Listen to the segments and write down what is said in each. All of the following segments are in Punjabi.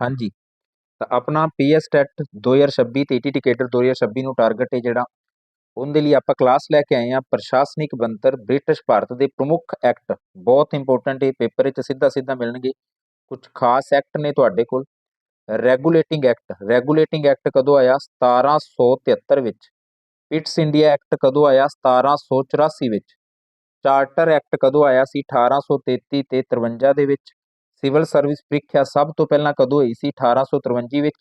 ਹਾਂਜੀ। ਤਾਂ ਆਪਣਾ ਪੀਐਸ ਟੈਟ 2026 ਤੇ ਟੀਟੀਕੇਟਰ 2026 ਨੂੰ ਟਾਰਗੇਟ ਹੈ ਜਿਹੜਾ। ਉਹਦੇ ਲਈ ਆਪਾਂ ਕਲਾਸ ਲੈ ਕੇ ਆਏ ਆ ਪ੍ਰਸ਼ਾਸਨਿਕ ਬੰਤਰ ਬ੍ਰਿਟਿਸ਼ ਭਾਰਤ ਦੇ ਪ੍ਰਮੁੱਖ ਐਕਟ ਬਹੁਤ ਇੰਪੋਰਟੈਂਟ ਇਹ ਪੇਪਰ ਵਿੱਚ ਸਿੱਧਾ ਸਿੱਧਾ ਮਿਲਣਗੇ। ਕੁਝ ਖਾਸ ਐਕਟ ਨੇ ਤੁਹਾਡੇ ਕੋਲ। ਰੈਗੂਲੇਟਿੰਗ ਐਕਟ ਰੈਗੂਲੇਟਿੰਗ ਐਕਟ ਕਦੋਂ ਆਇਆ? 1773 ਵਿੱਚ। ਪਿਟਸ ਇੰਡੀਆ ਐਕਟ ਕਦੋਂ ਆਇਆ? 1784 ਵਿੱਚ। ਚਾਰਟਰ ਐਕਟ ਕਦੋਂ ਆਇਆ ਸੀ? 1833 ਤੇ 53 ਦੇ ਵਿੱਚ। ਸਿਵਲ ਸਰਵਿਸ ਪ੍ਰੀਖਿਆ ਸਭ ਤੋਂ ਪਹਿਲਾਂ ਕਦੋਂ ਹੋਈ ਸੀ? 1853 ਵਿੱਚ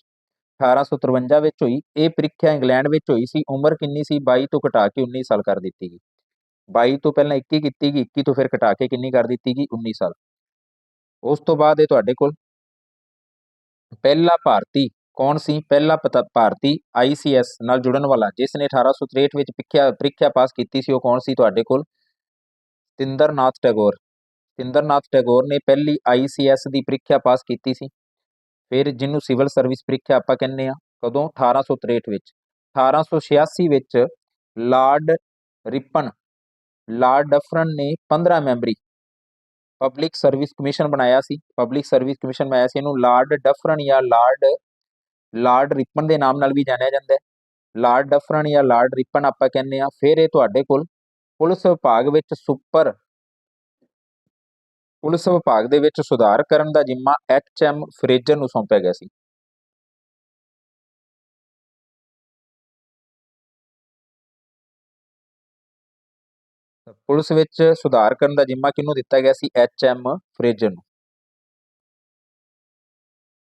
1853 ਵਿੱਚ ਹੋਈ। ਇਹ ਪ੍ਰੀਖਿਆ ਇੰਗਲੈਂਡ ਵਿੱਚ ਹੋਈ ਸੀ। ਉਮਰ ਕਿੰਨੀ ਸੀ? 22 ਤੋਂ ਘਟਾ ਕੇ 19 ਸਾਲ ਕਰ ਦਿੱਤੀ ਗਈ। 22 ਤੋਂ ਪਹਿਲਾਂ 21 ਕੀਤੀ ਗਈ 21 ਤੋਂ ਫਿਰ ਘਟਾ ਕੇ ਕਿੰਨੀ ਕਰ ਦਿੱਤੀ ਗਈ? 19 ਸਾਲ। ਉਸ ਤੋਂ ਬਾਅਦ ਇਹ ਤੁਹਾਡੇ ਕੋਲ ਪਹਿਲਾ ਭਾਰਤੀ ਕੌਣ ਸੀ? ਪਹਿਲਾ ਭਾਰਤੀ ਆਈਸੀਐਸ ਨਾਲ ਜੁੜਨ ਵਾਲਾ, ਜਿਸ ਨੇ 1863 ਵਿੱਚ ਪ੍ਰੀਖਿਆ ਪ੍ਰੀਖਿਆ ਪਾਸ ਕੀਤੀ ਸੀ, ਉਹ ਕੌਣ ਸੀ ਤੁਹਾਡੇ ਕੋਲ? ਸਤਿੰਦਰਨਾਥ ਟੈਗੋਰ। ਸਤਿੰਦਰਨਾਥ ਟੈਗੋਰ ਨੇ ਪਹਿਲੀ ਆਈਸੀਐਸ ਦੀ ਪ੍ਰੀਖਿਆ ਪਾਸ ਕੀਤੀ ਸੀ। ਫਿਰ ਜਿਹਨੂੰ ਸਿਵਲ ਸਰਵਿਸ ਪ੍ਰੀਖਿਆ ਆਪਾਂ ਕਹਿੰਦੇ ਆ ਕਦੋਂ? 1863 ਵਿੱਚ। 1886 ਵਿੱਚ ਲਾਰਡ ਰਿਪਨ, ਲਾਰਡ ਡਫਰਨ ਨੇ 15 ਮੈਂਬਰੀ ਪਬਲਿਕ ਸਰਵਿਸ ਕਮਿਸ਼ਨ ਬਣਾਇਆ ਸੀ। ਪਬਲਿਕ ਸਰਵਿਸ ਕਮਿਸ਼ਨ ਬਣਾਇਆ ਸੀ, ਇਹਨੂੰ ਲਾਰਡ ਡਫਰਨ ਜਾਂ ਲਾਰਡ ਲਾਰਡ ਰਿਪਨ ਦੇ ਨਾਮ ਨਾਲ ਵੀ ਜਾਣਿਆ ਜਾਂਦਾ ਹੈ। ਲਾਰਡ ਡਫਰਨ ਜਾਂ ਲਾਰਡ ਰਿਪਨ ਆਪਾਂ ਕਹਿੰਦੇ ਆ ਫਿਰ ਇਹ ਤੁਹਾਡੇ ਕੋਲ ਪੁਲਿਸ ਵਿਭਾਗ ਵਿੱਚ ਸੁਪਰ ਪੁਲਿਸ ਵਿਭਾਗ ਦੇ ਵਿੱਚ ਸੁਧਾਰ ਕਰਨ ਦਾ ਜ਼ਿੰਮਾ ਐਚ ਐਮ ਫਰੇਜਰ ਨੂੰ ਸੌਂਪਿਆ ਗਿਆ ਸੀ। ਪੁਲਿਸ ਵਿੱਚ ਸੁਧਾਰ ਕਰਨ ਦਾ ਜ਼ਿੰਮਾ ਕਿਹਨੂੰ ਦਿੱਤਾ ਗਿਆ ਸੀ? ਐਚ ਐਮ ਫਰੇਜਰ ਨੂੰ।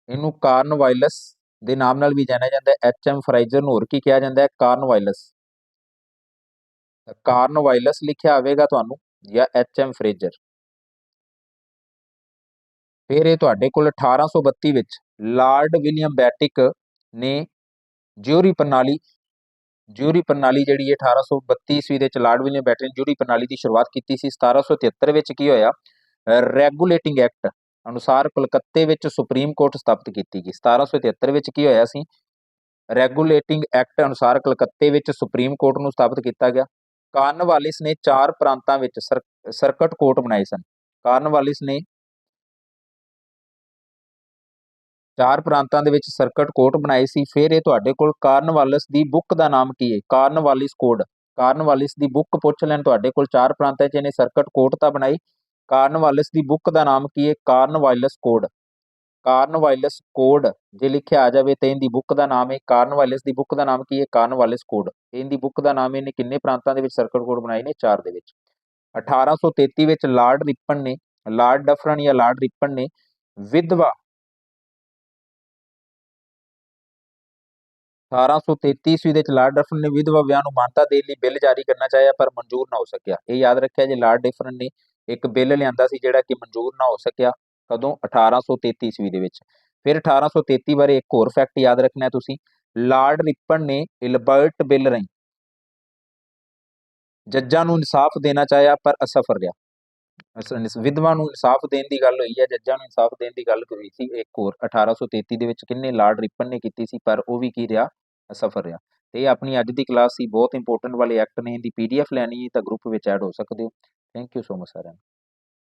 ਇਹਨੂੰ ਕਾਰਨਵਾਇਲਸ ਦੇ ਨਾਮ ਨਾਲ ਵੀ ਜਾਣਿਆ ਜਾਂਦਾ ਹੈ। ਐਚ ਐਮ ਫਰਾਈਜ਼ਰ ਨੂੰ ਹੋਰ ਕੀ ਕਿਹਾ ਜਾਂਦਾ ਹੈ? ਕਾਰਨ ਕਾਰਨਵਾਇਲਸ ਕਾਰਨਵਾਇਲਸ ਲਿਖਿਆ ਆਵੇਗਾ ਤੁਹਾਨੂੰ ਜਾਂ ਐਚ ਐਮ ਫਰੇਜਰ। ਫਿਰ ਇਹ ਤੁਹਾਡੇ ਕੋਲ 1832 ਵਿੱਚ ਲਾਰਡ ਵਿਲੀਅਮ ਬੈਟਿਕ ਨੇ ਜਿਊਰੀ ਪ੍ਰਣਾਲੀ ਜਿਊਰੀ ਪ੍ਰਣਾਲੀ ਜਿਹੜੀ ਹੈ 1832 ਈਸਵੀ ਦੇ ਵਿੱਚ ਲਾਰਡ ਵਿਲੀਅਮ ਬੈਟਿਕ ਨੇ ਜਿਊਰੀ ਪ੍ਰਣਾਲੀ ਦੀ ਸ਼ੁਰੂਆਤ ਕੀਤੀ ਸੀ 1773 ਵਿੱਚ ਕੀ ਹੋਇਆ? ਰੈਗੂਲੇਟਿੰਗ ਐਕਟ ਅਨੁਸਾਰ ਕਲਕੱਤੇ ਵਿੱਚ ਸੁਪਰੀਮ ਕੋਰਟ ਸਥਾਪਿਤ ਕੀਤੀ ਗਈ। 1773 ਵਿੱਚ ਕੀ ਹੋਇਆ ਸੀ? ਰੈਗੂਲੇਟਿੰਗ ਐਕਟ ਅਨੁਸਾਰ ਕਲਕੱਤੇ ਵਿੱਚ ਸੁਪਰੀਮ ਕੋਰਟ ਨੂੰ ਸਥਾਪਿਤ ਕੀਤਾ ਗਿਆ। ਕਾਰਨਵਾਲਿਸ ਨੇ ਚਾਰ ਪ੍ਰਾਂਤਾਂ ਵਿੱਚ ਸਰਕਟ ਕੋਰਟ ਬਣਾਏ ਸਨ। ਕਾਰਨਵਾਲਿਸ ਨੇ ਚਾਰ ਪ੍ਰਾਂਤਾਂ ਦੇ ਵਿੱਚ ਸਰਕਟ ਕੋਰਟ ਬਣਾਏ ਸੀ। ਫਿਰ ਇਹ ਤੁਹਾਡੇ ਕੋਲ ਕਾਰਨਵਾਲਿਸ ਦੀ ਬੁੱਕ ਦਾ ਨਾਮ ਕੀ ਹੈ ਕਾਰਨਵਾਲਿਸ ਕੋਡ। ਕਾਰਨਵਾਲਿਸ ਦੀ ਬੁੱਕ ਪੁੱਛ ਲੈਣ, ਤੁਹਾਡੇ ਕੋਲ ਚਾਰ ਪ੍ਰਾਂਤਾਂ 'ਚ ਇਹਨੇ ਸਰਕਟ ਕੋਰਟ ਤਾਂ ਬਣਾਈ। ਕਾਰਨਵਾਲਿਸ ਦੀ ਬੁੱਕ ਦਾ ਨਾਮ ਕੀ ਹੈ ਕਾਰਨਵਾਲਿਸ ਕੋਡ। ਕਾਰਨਵਾਲਿਸ ਕੋਡ, ਜੇ ਲਿਖਿਆ ਆ ਜਾਵੇ ਤੇ ਇਹਦੀ ਬੁੱਕ ਦਾ ਨਾਮ ਹੈ ਕਾਰਨਵਾਲਿਸ ਦੀ ਬੁੱਕ ਦਾ ਨਾਮ ਕੀ ਹੈ ਕਾਰਨਵਾਲਿਸ ਕੋਡ। ਇਹਦੀ ਬੁੱਕ ਦਾ ਨਾਮ ਇਹਨੇ ਕਿੰਨੇ ਪ੍ਰਾਂਤਾਂ ਦੇ ਵਿੱਚ ਸਰਕਟ ਕੋਡ ਬਣਾਏ ਨੇ? ਚਾਰ ਦੇ ਵਿੱਚ। 1833 ਵਿੱਚ ਲਾਰਡ ਰਿਪਨ ਨੇ, ਲਾਰਡ ਡਫਰਨ ਜਾਂ ਲਾਰਡ ਰਿਪਨ ਨੇ ਵਿਧਵਾ 1833 ਈਸਵੀ ਦੇ ਵਿੱਚ ਲਾਰਡ ਡਫਰਨ ਨੇ ਵਿਧਵਾ ਵਿਆਹ ਨੂੰ ਮਾਨਤਾ ਦੇਣ ਲਈ ਬਿੱਲ ਜਾਰੀ ਕਰਨਾ ਚਾਹਿਆ, ਪਰ ਮਨਜ਼ੂਰ ਨਾ ਹੋ ਸਕਿਆ। ਇਹ ਯਾਦ ਰੱਖਿਆ, ਜੇ ਲਾਰਡ ਡਿਫਰਨ ਨੇ ਇੱਕ ਬਿੱਲ ਲਿਆਂਦਾ ਸੀ ਜਿਹੜਾ ਕਿ ਮਨਜ਼ੂਰ ਨਾ ਹੋ ਸਕਿਆ, ਕਦੋਂ? 1833 ਈਸਵੀ ਦੇ ਵਿੱਚ। ਫਿਰ 1833 ਬਾਰੇ ਇੱਕ ਹੋਰ ਫੈਕਟ ਯਾਦ ਰੱਖਣਾ ਤੁਸੀਂ। ਲਾਰਡ ਰਿਪਨ ਨੇ ਇਲਬਰਟ ਬਿੱਲ ਰਾਹੀਂ ਜੱਜਾਂ ਨੂੰ ਇਨਸਾਫ ਦੇਣਾ ਚਾਹਿਆ, ਪਰ ਅਸਫਲ ਰਿਹਾ। ਵਿਧਵਾ ਨੂੰ ਇਨਸਾਫ ਦੇਣ ਦੀ ਗੱਲ ਹੋਈ ਹੈ, ਜੱਜਾਂ ਨੂੰ ਇਨਸਾਫ ਦੇਣ ਦੀ ਗੱਲ ਹੋਈ ਸੀ, ਇੱਕ ਹੋਰ 1833 ਦੇ ਵਿੱਚ ਕਿੰਨੇ ਲਾਰਡ ਰਿਪਨ ਨੇ ਕੀਤੀ ਸੀ, ਪਰ ਉਹ ਵੀ ਕੀ ਰਿਹਾ ਅਸਫਲ ਰਿਹਾ। ਤੇ ਇਹ ਆਪਣੀ ਅੱਜ ਦੀ ਕਲਾਸ ਸੀ, ਬਹੁਤ ਇੰਪੋਰਟੈਂਟ ਵਾਲੇ ਐਕਟ ਨੇ, ਇਹਦੀ ਪੀਡੀਐਫ ਲੈਣੀ ਹੈ ਤਾਂ ਗਰੁੱਪ ਵਿੱਚ ਐਡ ਹੋ ਸਕਦੇ ਹੋ। ਥੈਂਕ ਯੂ ਸੋ ਮਚ ਸਾਰਿਆਂ ਨੂੰ।